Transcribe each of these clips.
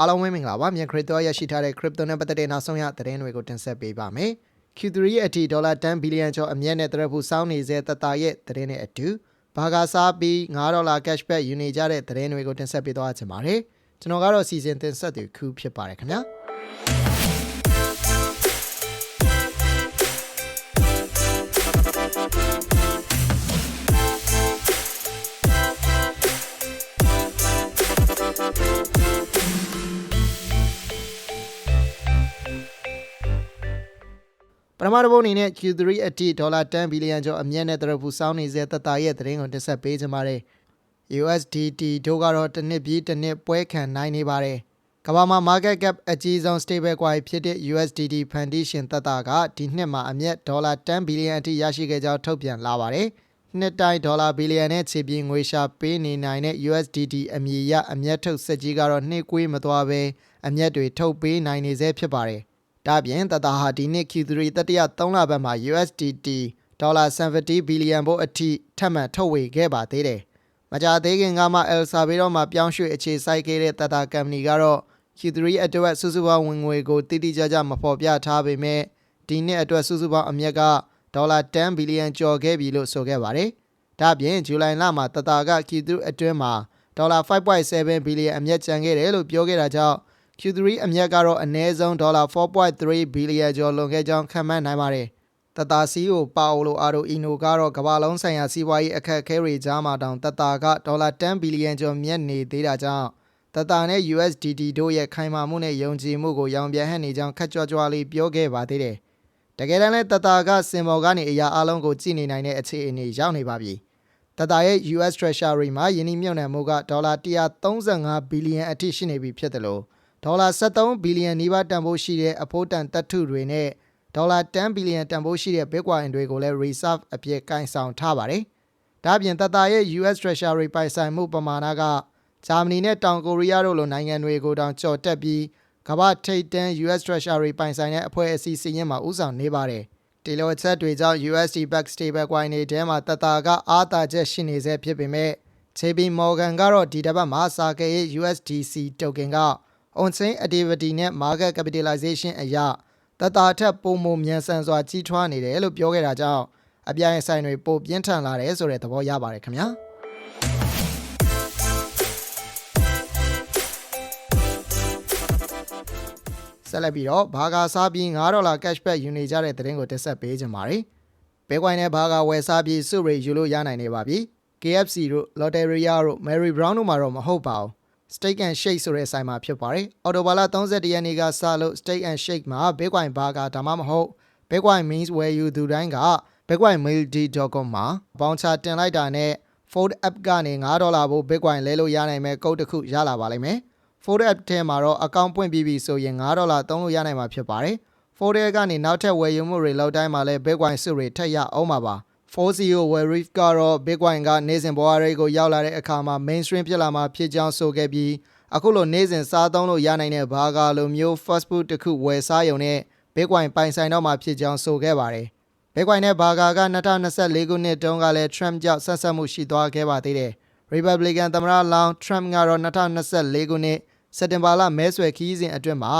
အားလုံးပဲမင်္ဂလာပါမြန် crypto ရရှိထားတဲ့ crypto နဲ့ပတ်သက်တဲ့နောက်ဆုံးရသတင်းတွေကိုတင်ဆက်ပေးပါမယ် Q3 ရဲ့အထိဒေါ်လာ10ဘီလီယံကျော်အမြတ်နဲ့တရက်ဖို့စောင်းနေစေတတာရဲ့သတင်းနဲ့အတူဘာကာစားပြီး9ဒေါ်လာ cashback ယူနေကြတဲ့သတင်းတွေကိုတင်ဆက်ပေးသွားချင်ပါတယ်ကျွန်တော်ကတော့စီစဉ်တင်ဆက်သူခူးဖြစ်ပါတယ်ခင်ဗျာ ပထမတစ်ပုတ်အနေနဲ့ Q3 အထိဒေါ်လာ10ဘီလီယံကျော်အမြတ်နဲ့တရဖူစောင်းနေစေတတာရဲ့သတင်းကိုတင်ဆက်ပေးကြပါမယ်။ USDT တို့ကတော့တစ်နှစ်ပြီးတစ်နှစ်ပွဲခံနိုင်နေပါတယ်။ကမ္ဘာမှာ market cap အကြီးဆုံး stable coin ဖြစ်တဲ့ USDT Foundation တတာကဒီနှစ်မှာအမြတ်ဒေါ်လာ10ဘီလီယံအထိရရှိခဲ့ကြောင်းထုတ်ပြန်လာပါတယ်။နှစ်တိုင်းဒေါ်လာဘီလီယံနဲ့ခြေပြင်းငွေရှာပေးနေနိုင်တဲ့ USDT အမည်ရအမြတ်ထုတ်စက်ကြီးကတော့နှိကွေးမသွားဘဲအမြတ်တွေထုတ်ပေးနိုင်နေစေဖြစ်ပါတယ်။ ဒါ့အပြင်တတဟာဒီနှစ် Q3 တတိယ3လပတ်မှာ USDT ဒေါ်လာ70ဘီလီယံဘို့အထိထပ်မံထုတ်ဝေခဲ့ပါသေးတယ်။မကြာသေးခင်ကမှ El Salvador မှာပြောင်းရွှေ့အခြေစိုက်ခဲ့တဲ့တတာကမ်ပဏီကတော့ Q3 အတွက်စုစုပေါင်းဝင်ငွေကိုတိတိကျကျမဖော်ပြထားပေမဲ့ဒီနှစ်အတွက်စုစုပေါင်းအမြက်ကဒေါ်လာ10ဘီလီယံကျော်ခဲ့ပြီလို့ဆိုခဲ့ပါတယ်။ဒါ့အပြင်ဇူလိုင်လမှာတတာက Q3 အတွင်းမှာဒေါ်လာ5.7ဘီလီယံအမြက်ကျန်ခဲ့တယ်လို့ပြောခဲ့တာကြောင့် Q3 အမြတ်ကတော့အနည်းဆုံးဒေါ်လာ4.3ဘီလီယံကျော်လွန်ခဲ့ကြောင်းခန့်မှန်းနိုင်ပါတယ်။တတာစီကိုပါအိုလိုအာရိုအီနိုကတော့ကမ္ဘာလုံးဆိုင်ရာစီးပွားရေးအခက်အခဲတွေကြားမှာတောင်တတာကဒေါ်လာ10ဘီလီယံကျော်မြတ်နေသေးတာကြောင့်တတာနဲ့ USDT တို့ရဲ့ခိုင်မာမှုနဲ့ယုံကြည်မှုကိုရောင်ပြန်ဟပ်နေကြောင်းခက်ကြွကြွလေးပြောခဲ့ပါသေးတယ်။တကယ်တမ်းလဲတတာကစင်မော်ကနေအရာအလုံးကိုကြည့်နေနိုင်တဲ့အခြေအနေရောက်နေပါပြီ။တတာရဲ့ US Treasury မှာယင်းနှိမ့်မြုပ်နှံမှုကဒေါ်လာ135ဘီလီယံအထိရှိနေပြီဖြစ်တယ်လို့ ဒေါ်လာ73ဘီလီယံနီးပါးတန်ဖိုးရှိတဲ့အဖို့တန်တပ်ထုတွေနဲ့ဒေါ်လာ10ဘီလီယံတန်ဖိုးရှိတဲ့ Bitcoin တွေကိုလည်း reserve အပြည့်ကင်ဆောင်ထားပါတယ်။ဒါ့အပြင်တတရဲ့ US Treasury ပိုင်ဆိုင်မှုပမာဏကဂျာမနီနဲ့တောင်ကိုရီးယားတို့လိုနိုင်ငံတွေကိုတောင်ကျော်တက်ပြီးကမ္ဘာထိပ်တန်း US Treasury ပိုင်ဆိုင်တဲ့အဖွဲ့အစည်းစီးရင်မှာဥဆောင်နေပါတယ်။ဒီလိုအချက်တွေကြောင့် USD back stable coin တွေထဲမှာတတကအားသာချက်ရှိနေစေဖြစ်ပေမဲ့ JP Morgan ကတော့ဒီတစ်ပတ်မှာစာကရဲ့ USDC token က on-chain activity နဲ့ market capitalization အရတတာထက်ပုံမမြန်ဆန်စွာကြီးထွားနေတယ်လို့ပြောခဲ့တာကြောင့်အပြိုင်ဆိုင်တွေပိုပြင်းထန်လာတယ်ဆိုတဲ့သဘောရပါတယ်ခင်ဗျာ ဆက်လက်ပြီးတော့ဘာဂါစားပြီး9ဒေါ်လာ cashback ယူနေကြတဲ့သတင်းကိုတက်ဆက်ပေးကြပါမယ်။ဘဲကွိုင်းနဲ့ဘာဂါဝယ်စားပြီးစုရိယူလို့ရနိုင်နေပါပြီ။ KFC တို့ Lotteria တို့ Mary Brown တို့မှာတော့မဟုတ်ပါဘူး။ Steak and Shake ဆိုတဲ့ဆိုင်မှာဖြစ်ပါတယ်။အော်တိုဘာလ31ရက်နေ့ကစလို့ Steak and Shake မှာ Bitcoin Burger ဒါမှမဟုတ် Bitcoin Means ဝယ်ယူသူတိုင်းက bitcoinmail.com မှာပေါင်ချတင်လိုက်တာနဲ့ Fold app ကနေ9ဒေါ်လာဖို့ Bitcoin လဲလို့ရနိုင်မဲ့ကုတ်တစ်ခုရလာပါလိမ့်မယ်။ Fold app ထဲမှာတော့ account ပွင့်ပြီးပြီဆိုရင်9ဒေါ်လာသုံးလို့ရနိုင်မှာဖြစ်ပါတယ်။ Fold app ကနေနောက်ထပ်ဝယ်ယူမှုတွေလောက်တိုင်းမှာလဲ Bitcoin စုတွေထက်ရအောင်ပါပါ။ 4CO Weriff ကတော့ Bitcoin ကနေ့စဉ်ဘဝရိတ်ကိုရောက်လာတဲ့အခါမှာ mainstream ဖြစ်လာမှာဖြစ်ကြောင်းဆိုခဲ့ပြီးအခုလိုနေ့စဉ်စားသုံးလို့ရနိုင်တဲ့ဘာဂါလိုမျိုး fast food တစ်ခုဝယ်စားရုံနဲ့ Bitcoin ပိုင်ဆိုင်တော့မှာဖြစ်ကြောင်းဆိုခဲ့ပါတယ်။ Bitcoin နဲ့ဘာဂါက2024ခုနှစ်တုန်းကလည်း Trump ကြောင့်ဆက်ဆက်မှုရှိသွားခဲ့ပါသေးတယ်။ Republican သမ္မတလောင်း Trump ကတော့2024ခုနှစ်စက်တင်ဘာလမဲဆွယ်ခီးစဉ်အတွင်းမှာ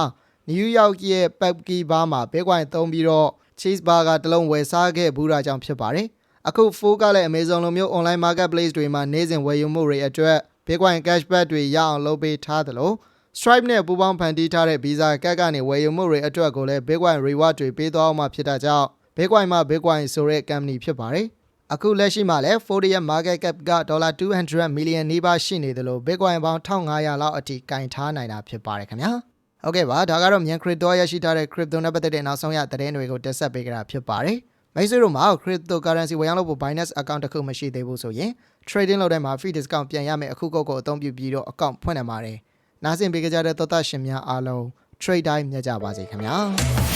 နယူးယောက်ရဲ့ Pepsi Bar မှာ Bitcoin သုံးပြီးတော့ cheese burger တစ်လုံးဝယ်စားခဲ့ဘူးတာကြောင့်ဖြစ်ပါတယ်။ အခု Food ကလည်း Amazon လိုမျိုး online marketplace တွေမှာနေ့စဉ်ဝယ်ယူမှုတွေအတွက် Bitcoin cashback တွေရအောင်လုပ်ပေးထားသလို Stripe နဲ့ပူးပေါင်းဖန်တီးထားတဲ့ Visa ကတ်ကနေဝယ်ယူမှုတွေအတွက်ကိုလည်း Bitcoin reward တွေပေးသွားအောင်မှဖြစ်တာကြောင့် Bitcoin မှာ Bitcoin ဆိုတဲ့ company ဖြစ်ပါတယ်။အခုလက်ရှိမှာလည်း Fold ရဲ့ market cap ကဒေါ်လာ200 million နီးပါးရှိနေတယ်လို့ Bitcoin ပေါင်း1500လောက်အထိကင်ထားနိုင်တာဖြစ်ပါတယ်ခင်ဗျာ။ဟုတ်ကဲ့ပါဒါကတော့မြန် crypto ရရှိထားတဲ့ crypto နဲ့ပတ်သက်တဲ့နောက်ဆုံးရသတင်းတွေကိုတက်ဆက်ပေးကြတာဖြစ်ပါတယ်။ မိတ်ဆွေတို့မှာ cryptocurrency ဝယ်ရောက်လို့ဖို့ Binance account တစ်ခုမရှိသေးဘူးဆိုရင် trading လုပ်တဲ့မှာ free discount ပြန်ရမယ်အခုကုတ်ကိုအသုံးပြုပြီးတော့ account ဖွင့်နိုင်ပါတယ်။နားဆင်ပေးကြတဲ့သောသားရှင်များအားလုံး trade time မြတ်ကြပါစေခင်ဗျာ။